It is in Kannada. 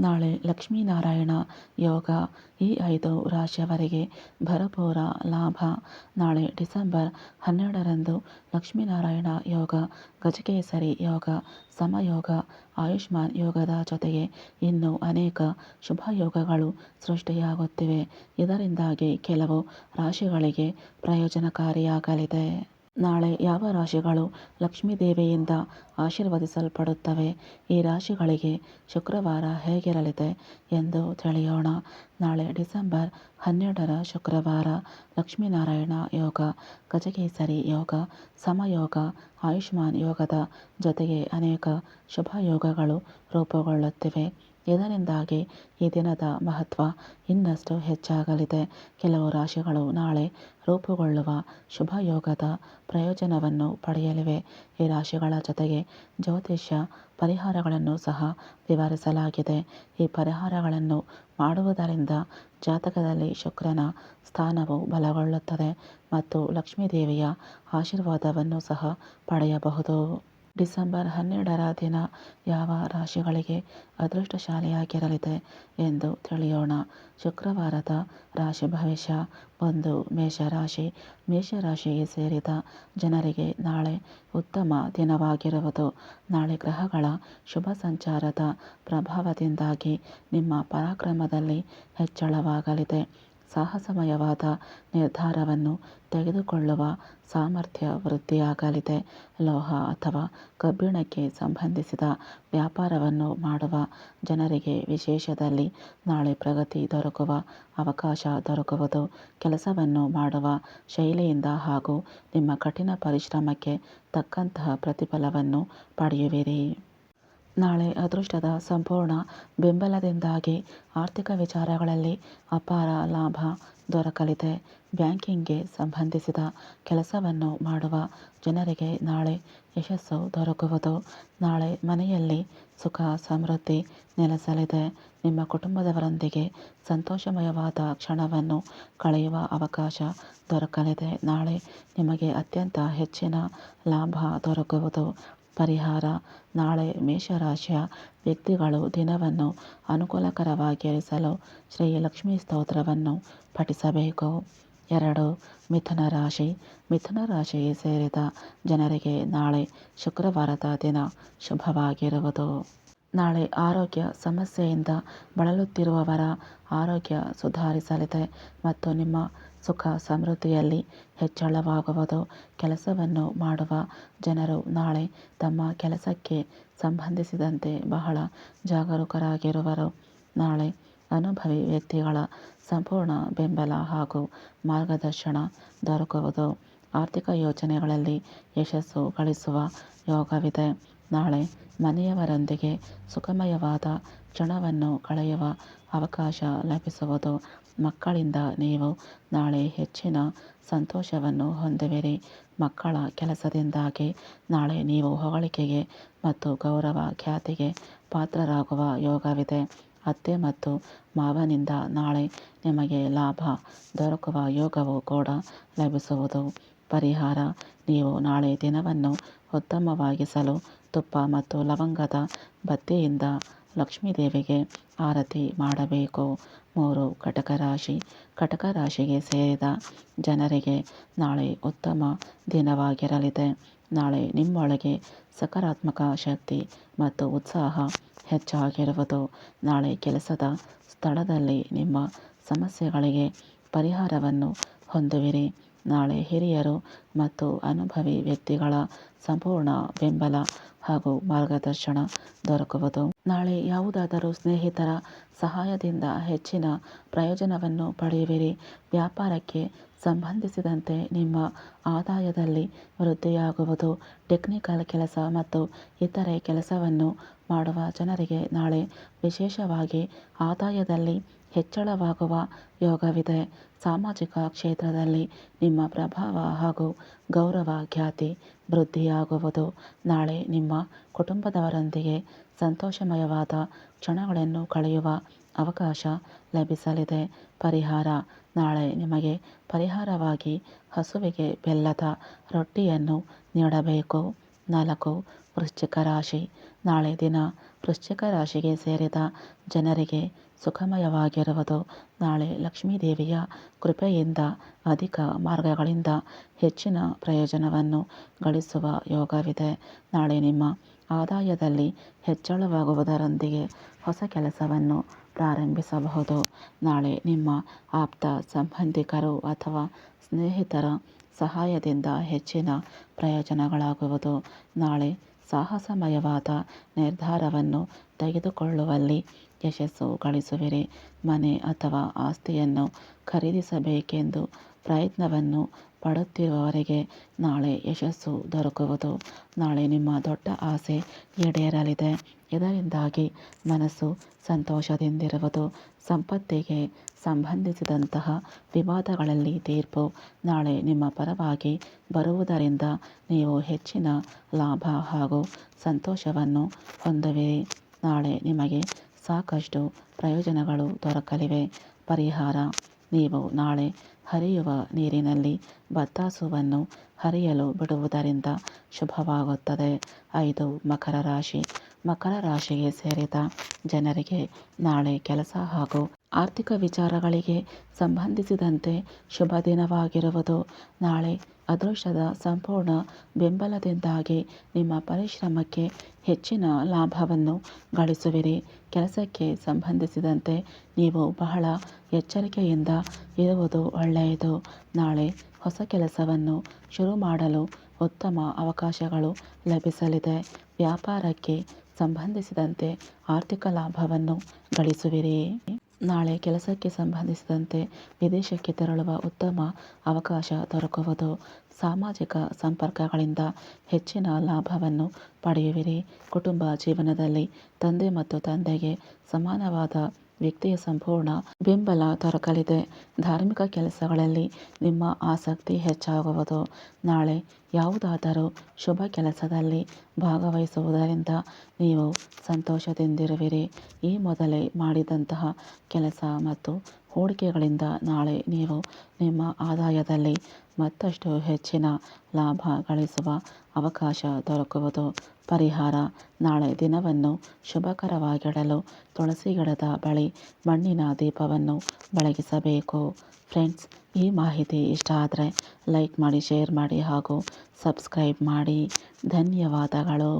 ನಾಳೆ ಲಕ್ಷ್ಮೀನಾರಾಯಣ ಯೋಗ ಈ ಐದು ರಾಶಿಯವರಿಗೆ ಭರಪೂರ ಲಾಭ. ನಾಳೆ ಡಿಸೆಂಬರ್ ಹನ್ನೆರಡರಂದು ಲಕ್ಷ್ಮೀನಾರಾಯಣ ಯೋಗ, ಗಜಕೇಸರಿ ಯೋಗ, ಸಮಯೋಗ, ಆಯುಷ್ಮಾನ್ ಯೋಗದ ಜೊತೆಗೆ ಇನ್ನೂ ಅನೇಕ ಶುಭ ಯೋಗಗಳು ಸೃಷ್ಟಿಯಾಗುತ್ತಿವೆ. ಇದರಿಂದಾಗಿ ಕೆಲವು ರಾಶಿಗಳಿಗೆ ಪ್ರಯೋಜನಕಾರಿಯಾಗಲಿದೆ. ನಾಳೆ ಯಾವ ರಾಶಿಗಳು ಲಕ್ಷ್ಮೀದೇವಿಯಿಂದ ಆಶೀರ್ವದಿಸಲ್ಪಡುತ್ತವೆ? ಈ ರಾಶಿಗಳಿಗೆ ಶುಕ್ರವಾರ ಹೇಗಿರಲಿದೆ ಎಂದು ತಿಳಿಯೋಣ. ನಾಳೆ ಡಿಸೆಂಬರ್ ಹನ್ನೆರಡರ ಶುಕ್ರವಾರ ಲಕ್ಷ್ಮೀನಾರಾಯಣ ಯೋಗ ಗಜಕೇಸರಿ ಯೋಗ, ಸಮಯೋಗ, ಆಯುಷ್ಮಾನ್ ಯೋಗದ ಜೊತೆಗೆ ಅನೇಕ ಶುಭ ಯೋಗಗಳು ರೂಪುಗೊಳ್ಳುತ್ತಿವೆ. ಇದರಿಂದಾಗಿ ಈ ದಿನದ ಮಹತ್ವ ಇನ್ನಷ್ಟು ಹೆಚ್ಚಾಗಲಿದೆ. ಕೆಲವು ರಾಶಿಗಳು ನಾಳೆ ರೂಪುಗೊಳ್ಳುವ ಶುಭಯೋಗದ ಪ್ರಯೋಜನವನ್ನು ಪಡೆಯಲಿವೆ. ಈ ರಾಶಿಗಳ ಜೊತೆಗೆ ಜ್ಯೋತಿಷ್ಯ ಪರಿಹಾರಗಳನ್ನು ಸಹ ವಿವರಿಸಲಾಗಿದೆ. ಈ ಪರಿಹಾರಗಳನ್ನು ಮಾಡುವುದರಿಂದ ಜಾತಕದಲ್ಲಿ ಶುಕ್ರನ ಸ್ಥಾನವು ಬಲಗೊಳ್ಳುತ್ತದೆ ಮತ್ತು ಲಕ್ಷ್ಮೀದೇವಿಯ ಆಶೀರ್ವಾದವನ್ನು ಸಹ ಪಡೆಯಬಹುದು. ಡಿಸೆಂಬರ್ ಹನ್ನೆರಡರ ದಿನ ಯಾವ ರಾಶಿಗಳಿಗೆ ಅದೃಷ್ಟಶಾಲಿಯಾಗಿರಲಿದೆ ಎಂದು ತಿಳಿಯೋಣ. ಶುಕ್ರವಾರದ ರಾಶಿ ಭವಿಷ್ಯ. ಒಂದು ಮೇಷರಾಶಿ. ಮೇಷರಾಶಿಗೆ ಸೇರಿದ ಜನರಿಗೆ ನಾಳೆ ಉತ್ತಮ ದಿನವಾಗಿರುವುದು. ನಾಳೆ ಗ್ರಹಗಳ ಶುಭ ಸಂಚಾರದ ಪ್ರಭಾವದಿಂದಾಗಿ ನಿಮ್ಮ ಪರಾಕ್ರಮದಲ್ಲಿ ಹೆಚ್ಚಳವಾಗಲಿದೆ. ಸಾಹಸಮಯವಾದ ನಿರ್ಧಾರವನ್ನು ತೆಗೆದುಕೊಳ್ಳುವ ಸಾಮರ್ಥ್ಯ ವೃದ್ಧಿಯಾಗಲಿದೆ. ಲೋಹ ಅಥವಾ ಕಬ್ಬಿಣಕ್ಕೆ ಸಂಬಂಧಿಸಿದ ವ್ಯಾಪಾರವನ್ನು ಮಾಡುವ ಜನರಿಗೆ ವಿಶೇಷದಲ್ಲಿ ನಾಳೆ ಪ್ರಗತಿ ದೊರಕುವ ಅವಕಾಶ ದೊರಕುವುದು. ಕೆಲಸವನ್ನು ಮಾಡುವ ಶೈಲಿಯಿಂದ ಹಾಗೂ ನಿಮ್ಮ ಕಠಿಣ ಪರಿಶ್ರಮಕ್ಕೆ ತಕ್ಕಂತಹ ಪ್ರತಿಫಲವನ್ನು ಪಡೆಯುವಿರಿ. ನಾಳೆ ಅದೃಷ್ಟದ ಸಂಪೂರ್ಣ ಬೆಂಬಲದಿಂದಾಗಿ ಆರ್ಥಿಕ ವಿಚಾರಗಳಲ್ಲಿ ಅಪಾರ ಲಾಭ ದೊರಕಲಿದೆ. ಬ್ಯಾಂಕಿಂಗ್ಗೆ ಸಂಬಂಧಿಸಿದ ಕೆಲಸವನ್ನು ಮಾಡುವ ಜನರಿಗೆ ನಾಳೆ ಯಶಸ್ಸು ದೊರಕುವುದು. ನಾಳೆ ಮನೆಯಲ್ಲಿ ಸುಖ ಸಮೃದ್ಧಿ ನೆಲೆಸಲಿದೆ. ನಿಮ್ಮ ಕುಟುಂಬದವರೊಂದಿಗೆ ಸಂತೋಷಮಯವಾದ ಕ್ಷಣವನ್ನು ಕಳೆಯುವ ಅವಕಾಶ ದೊರಕಲಿದೆ. ನಾಳೆ ನಿಮಗೆ ಅತ್ಯಂತ ಹೆಚ್ಚಿನ ಲಾಭ ದೊರಕುವುದು ಪರಿಹಾರ, ನಾಳೆ ಮೇಷರಾಶಿಯ ವ್ಯಕ್ತಿಗಳು ದಿನವನ್ನು ಅನುಕೂಲಕರವಾಗಿರಿಸಲು ಶ್ರೀ ಲಕ್ಷ್ಮೀ ಸ್ತೋತ್ರವನ್ನು ಪಠಿಸಬೇಕು. ಎರಡು, ಮಿಥುನ ರಾಶಿ. ಮಿಥುನ ರಾಶಿಗೆ ಸೇರಿದ ಜನರಿಗೆ ನಾಳೆ ಶುಕ್ರವಾರದ ದಿನ ಶುಭವಾಗಿರುವುದು. ನಾಳೆ ಆರೋಗ್ಯ ಸಮಸ್ಯೆಯಿಂದ ಬಳಲುತ್ತಿರುವವರ ಆರೋಗ್ಯ ಸುಧಾರಿಸಲಿದೆ ಮತ್ತು ನಿಮ್ಮ ಸುಖ, ಸಮೃದ್ಧಿಯಲ್ಲಿ ಹೆಚ್ಚಳವಾಗುವುದು. ಕೆಲಸವನ್ನು ಮಾಡುವ ಜನರು ನಾಳೆ ತಮ್ಮ ಕೆಲಸಕ್ಕೆ ಸಂಬಂಧಿಸಿದಂತೆ ಬಹಳ ಜಾಗರೂಕರಾಗಿರುವರು. ನಾಳೆ ಅನುಭವಿ ವ್ಯಕ್ತಿಗಳ ಸಂಪೂರ್ಣ ಬೆಂಬಲ ಹಾಗೂ ಮಾರ್ಗದರ್ಶನ ದೊರಕುವುದು. ಆರ್ಥಿಕ ಯೋಜನೆಗಳಲ್ಲಿ ಯಶಸ್ಸು ಗಳಿಸುವ ಯೋಗವಿದೆ. ನಾಳೆ ಮನೆಯವರೊಂದಿಗೆ ಸುಖಮಯವಾದ ಕ್ಷಣವನ್ನು ಕಳೆಯುವ ಅವಕಾಶ ಲಭಿಸುವುದು ಮಕ್ಕಳಿಂದ ನೀವು ನಾಳೆ ಹೆಚ್ಚಿನ ಸಂತೋಷವನ್ನು ಹೊಂದುವಿರಿ. ಮಕ್ಕಳ ಕೆಲಸದಿಂದಾಗಿ ನಾಳೆ ನೀವು ಹೊಗಳಿಕೆಗೆ ಮತ್ತು ಗೌರವ ಖ್ಯಾತಿಗೆ ಪಾತ್ರರಾಗುವ ಯೋಗವಿದೆ. ಅತ್ತೆ ಮತ್ತು ಮಾವನಿಂದ ನಾಳೆ ನಿಮಗೆ ಲಾಭ ದೊರಕುವ ಯೋಗವು ಕೂಡ ಲಭಿಸುವುದು. ಪರಿಹಾರ, ನೀವು ನಾಳೆ ದಿನವನ್ನು ಉತ್ತಮವಾಗಿಸಲು ತುಪ್ಪ ಮತ್ತು ಲವಂಗದ ಬತ್ತಿಯಿಂದ ಲಕ್ಷ್ಮೀದೇವಿಗೆ ಆರತಿ ಮಾಡಬೇಕು. ಮೂರು ಕಟಕ ರಾಶಿ ಕಟಕ ರಾಶಿಗೆ ಸೇರಿದ ಜನರಿಗೆ ನಾಳೆ ಉತ್ತಮ ದಿನವಾಗಿರಲಿದೆ. ನಾಳೆ ನಿಮ್ಮೊಳಗೆ ಸಕಾರಾತ್ಮಕ ಶಕ್ತಿ ಮತ್ತು ಉತ್ಸಾಹ ಹೆಚ್ಚಾಗಿರುವುದು. ನಾಳೆ ಕೆಲಸದ ಸ್ಥಳದಲ್ಲಿ ನಿಮ್ಮ ಸಮಸ್ಯೆಗಳಿಗೆ ಪರಿಹಾರವನ್ನು ಹೊಂದುವಿರಿ. ನಾಳೆ ಹಿರಿಯರು ಮತ್ತು ಅನುಭವಿ ವ್ಯಕ್ತಿಗಳ ಸಂಪೂರ್ಣ ಬೆಂಬಲ ಹಾಗೂ ಮಾರ್ಗದರ್ಶನ ದೊರಕುವುದು. ನಾಳೆ ಯಾವುದಾದರೂ ಸ್ನೇಹಿತರ ಸಹಾಯದಿಂದ ಹೆಚ್ಚಿನ ಪ್ರಯೋಜನವನ್ನು ಪಡೆಯುವಿರಿ. ವ್ಯಾಪಾರಕ್ಕೆ ಸಂಬಂಧಿಸಿದಂತೆ ನಿಮ್ಮ ಆದಾಯದಲ್ಲಿ ವೃದ್ಧಿಯಾಗುವುದು. ಟೆಕ್ನಿಕಲ್ ಕೆಲಸ ಮತ್ತು ಇತರೆ ಕೆಲಸವನ್ನು ಮಾಡುವ ಜನರಿಗೆ ನಾಳೆ ವಿಶೇಷವಾಗಿ ಆದಾಯದಲ್ಲಿ ಹೆಚ್ಚಳವಾಗುವ ಯೋಗವಿದೆ. ಸಾಮಾಜಿಕ ಕ್ಷೇತ್ರದಲ್ಲಿ ನಿಮ್ಮ ಪ್ರಭಾವ ಹಾಗೂ ಗೌರವ ಖ್ಯಾತಿ ವೃದ್ಧಿಯಾಗುವುದು. ನಾಳೆ ನಿಮ್ಮ ಕುಟುಂಬದವರೊಂದಿಗೆ ಸಂತೋಷಮಯವಾದ ಕ್ಷಣಗಳನ್ನು ಕಳೆಯುವ ಅವಕಾಶ ಲಭಿಸಲಿದೆ. ಪರಿಹಾರ. ನಾಳೆ ನಿಮಗೆ ಪರಿಹಾರವಾಗಿ ಹಸುವಿಗೆ ಬೆಲ್ಲದ ರೊಟ್ಟಿಯನ್ನು ನೀಡಬೇಕು. ನಾಲ್ಕು, ವೃಶ್ಚಿಕ ರಾಶಿ. ನಾಳೆ ದಿನ ವೃಶ್ಚಿಕ ರಾಶಿಗೆ ಸೇರಿದ ಜನರಿಗೆ ಸುಖಮಯವಾಗಿರುವುದು. ನಾಳೆ ಲಕ್ಷ್ಮೀದೇವಿಯ ಕೃಪೆಯಿಂದ ಅಧಿಕ ಮಾರ್ಗಗಳಿಂದ ಹೆಚ್ಚಿನ ಪ್ರಯೋಜನವನ್ನು ಗಳಿಸುವ ಯೋಗವಿದೆ. ನಾಳೆ ನಿಮ್ಮ ಆದಾಯದಲ್ಲಿ ಹೆಚ್ಚಳವಾಗುವುದರೊಂದಿಗೆ ಹೊಸ ಕೆಲಸವನ್ನು ಪ್ರಾರಂಭಿಸಬಹುದು. ನಾಳೆ ನಿಮ್ಮ ಆಪ್ತ ಸಂಬಂಧಿಕರು ಅಥವಾ ಸ್ನೇಹಿತರ ಸಹಾಯದಿಂದ ಹೆಚ್ಚಿನ ಪ್ರಯೋಜನಗಳಾಗುವುದು. ನಾಳೆ ಸಾಹಸಮಯವಾದ ನಿರ್ಧಾರವನ್ನು ತೆಗೆದುಕೊಳ್ಳುವಲ್ಲಿ ಯಶಸ್ಸು ಗಳಿಸುವಿರಿ. ಮನೆ ಅಥವಾ ಆಸ್ತಿಯನ್ನು ಖರೀದಿಸಬೇಕೆಂದು ಪ್ರಯತ್ನವನ್ನು ಪಡುತ್ತಿರುವವರಿಗೆ ನಾಳೆ ಯಶಸ್ಸು ದೊರಕುವುದು. ನಾಳೆ ನಿಮ್ಮ ದೊಡ್ಡ ಆಸೆ ಈಡೇರಲಿದೆ. ಇದರಿಂದಾಗಿ ಮನಸ್ಸು ಸಂತೋಷದಿಂದಿರುವುದು. ಸಂಪತ್ತಿಗೆ ಸಂಬಂಧಿಸಿದಂತಹ ವಿವಾದಗಳಲ್ಲಿ ತೀರ್ಪು ನಾಳೆ ನಿಮ್ಮ ಪರವಾಗಿ ಬರುವುದರಿಂದ ನೀವು ಹೆಚ್ಚಿನ ಲಾಭ ಹಾಗೂ ಸಂತೋಷವನ್ನು ಹೊಂದುವಿರಿ. ನಾಳೆ ನಿಮಗೆ ಸಾಕಷ್ಟು ಪ್ರಯೋಜನಗಳು ದೊರಕಲಿವೆ. ಪರಿಹಾರ ನೀವು ನಾಳೆ ಹರಿಯುವ ನೀರಿನಲ್ಲಿ ಬತ್ತಾಸುವನ್ನು ಹರಿಯಲು ಬಿಡುವುದರಿಂದ ಶುಭವಾಗುತ್ತದೆ. ಐದು ಮಕರ ರಾಶಿ. ಮಕರ ರಾಶಿಗೆ ಸೇರಿದ ಜನರಿಗೆ ನಾಳೆ ಕೆಲಸ ಹಾಗೂ ಆರ್ಥಿಕ ವಿಚಾರಗಳಿಗೆ ಸಂಬಂಧಿಸಿದಂತೆ ಶುಭ ದಿನವಾಗಿರುವುದು. ನಾಳೆ ಅದೃಷ್ಟದ ಸಂಪೂರ್ಣ ಬೆಂಬಲದಿಂದಾಗಿ ನಿಮ್ಮ ಪರಿಶ್ರಮಕ್ಕೆ ಹೆಚ್ಚಿನ ಲಾಭವನ್ನು ಗಳಿಸುವಿರಿ. ಕೆಲಸಕ್ಕೆ ಸಂಬಂಧಿಸಿದಂತೆ ನೀವು ಬಹಳ ಎಚ್ಚರಿಕೆಯಿಂದ ಇರುವುದು ಒಳ್ಳೆಯದು. ನಾಳೆ ಹೊಸ ಕೆಲಸವನ್ನು ಶುರು ಮಾಡಲು ಉತ್ತಮ ಅವಕಾಶಗಳು ಲಭಿಸಲಿದೆ. ವ್ಯಾಪಾರಕ್ಕೆ ಸಂಬಂಧಿಸಿದಂತೆ ಆರ್ಥಿಕ ಲಾಭವನ್ನು ಗಳಿಸುವಿರಿ. ನಾಳೆ ಕೆಲಸಕ್ಕೆ ಸಂಬಂಧಿಸಿದಂತೆ ವಿದೇಶಕ್ಕೆ ತೆರಳುವ ಉತ್ತಮ ಅವಕಾಶ ದೊರಕುವುದು ಸಾಮಾಜಿಕ ಸಂಪರ್ಕಗಳಿಂದ ಹೆಚ್ಚಿನ ಲಾಭವನ್ನು ಪಡೆಯುವಿರಿ. ಕುಟುಂಬ ಜೀವನದಲ್ಲಿ ತಂದೆ ಮತ್ತು ತಂದೆಗೆ ಸಮಾನವಾದ ವ್ಯಕ್ತಿಯ ಸಂಪೂರ್ಣ ಬೆಂಬಲ ದೊರಕಲಿದೆ. ಧಾರ್ಮಿಕ ಕೆಲಸಗಳಲ್ಲಿ ನಿಮ್ಮ ಆಸಕ್ತಿ ಹೆಚ್ಚಾಗುವುದು. ನಾಳೆ ಯಾವುದಾದರೂ ಶುಭ ಕೆಲಸದಲ್ಲಿ ಭಾಗವಹಿಸುವುದರಿಂದ ನೀವು ಸಂತೋಷದಿಂದಿರುವಿರಿ. ಈ ಮೊದಲೇ ಮಾಡಿದಂತಹ ಕೆಲಸ ಮತ್ತು ಹೂಡಿಕೆಗಳಿಂದ ನಾಳೆ ನೀವು ನಿಮ್ಮ ಆದಾಯದಲ್ಲಿ ಮತ್ತಷ್ಟು ಹೆಚ್ಚಿನ ಲಾಭ ಗಳಿಸುವ ಅವಕಾಶ ದೊರಕುವುದು. ಪರಿಹಾರ ನಾಳೆ ದಿನವನ್ನು ಶುಭಕರವಾಗಿಡಲು ತುಳಸಿ ಗಿಡದ ಬಳಿ ಮಣ್ಣಿನ ದೀಪವನ್ನು ಬೆಳಗಿಸಬೇಕು. ಫ್ರೆಂಡ್ಸ್, ಈ ಮಾಹಿತಿ ಇಷ್ಟ ಆದರೆ ಲೈಕ್ ಮಾಡಿ, ಶೇರ್ ಮಾಡಿ ಹಾಗೂ ಸಬ್ಸ್ಕ್ರೈಬ್ ಮಾಡಿ. ಧನ್ಯವಾದಗಳು.